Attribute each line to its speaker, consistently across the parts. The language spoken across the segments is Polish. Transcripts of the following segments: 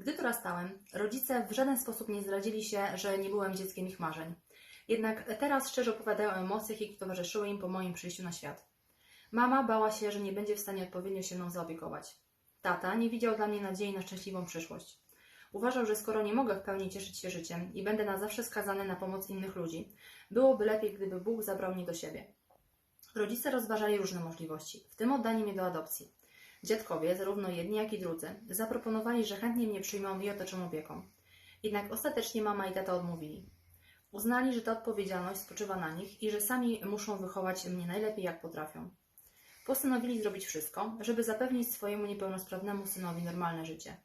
Speaker 1: Gdy dorastałem, rodzice w żaden sposób nie zdradzili się, że nie byłem dzieckiem ich marzeń. Jednak teraz szczerze opowiadają o emocjach, jakie towarzyszyły im po moim przyjściu na świat. Mama bała się, że nie będzie w stanie odpowiednio się mną zaopiekować. Tata nie widział dla mnie nadziei na szczęśliwą przyszłość. Uważał, że skoro nie mogę w pełni cieszyć się życiem i będę na zawsze skazany na pomoc innych ludzi, byłoby lepiej, gdyby Bóg zabrał mnie do siebie. Rodzice rozważali różne możliwości, w tym oddanie mnie do adopcji. Dziadkowie, zarówno jedni, jak i drudzy, zaproponowali, że chętnie mnie przyjmą i otoczą opieką. Jednak ostatecznie mama i tata odmówili. Uznali, że ta odpowiedzialność spoczywa na nich i że sami muszą wychować mnie najlepiej, jak potrafią. Postanowili zrobić wszystko, żeby zapewnić swojemu niepełnosprawnemu synowi normalne życie.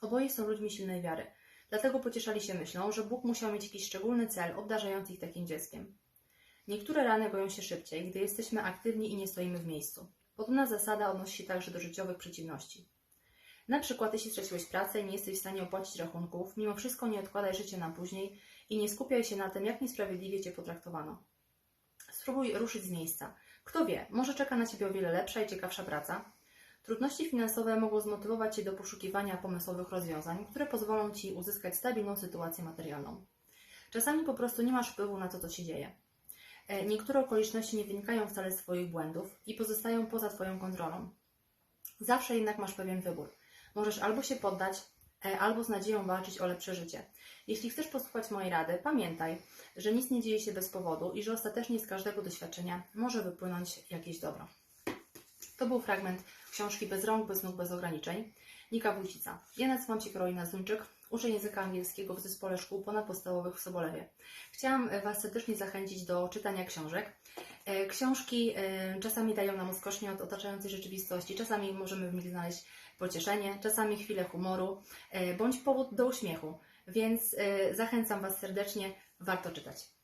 Speaker 1: Oboje są ludźmi silnej wiary, dlatego pocieszali się myślą, że Bóg musiał mieć jakiś szczególny cel, obdarzając ich takim dzieckiem. Niektóre rany goją się szybciej, gdy jesteśmy aktywni i nie stoimy w miejscu. Podobna zasada odnosi się także do życiowych przeciwności. Na przykład, jeśli straciłeś pracę i nie jesteś w stanie opłacić rachunków, mimo wszystko nie odkładaj życia na później i nie skupiaj się na tym, jak niesprawiedliwie cię potraktowano. Spróbuj ruszyć z miejsca. Kto wie, może czeka na ciebie o wiele lepsza i ciekawsza praca. Trudności finansowe mogą zmotywować cię do poszukiwania pomysłowych rozwiązań, które pozwolą ci uzyskać stabilną sytuację materialną. Czasami po prostu nie masz wpływu na to, co się dzieje. E, Niektóre okoliczności nie wynikają wcale z Twoich błędów i pozostają poza Twoją kontrolą. Zawsze jednak masz pewien wybór. Możesz albo się poddać, e, albo z nadzieją walczyć o lepsze życie. Jeśli chcesz posłuchać mojej rady, pamiętaj, że nic nie dzieje się bez powodu i że ostatecznie z każdego doświadczenia może wypłynąć jakieś dobro. To był fragment książki Bez rąk, bez nóg, bez ograniczeń. Nika Wójcica. Ja nazywam się Karolina Zuńczyk, uczę języka angielskiego w Zespole Szkół Ponadpodstawowych w Sobolewie. Chciałam e, Was serdecznie zachęcić do czytania książek. E, Książki e, czasami dają nam odskocznie od otaczającej rzeczywistości, czasami możemy w nich znaleźć pocieszenie, czasami chwilę humoru, bądź powód do uśmiechu. Więc zachęcam Was serdecznie, warto czytać.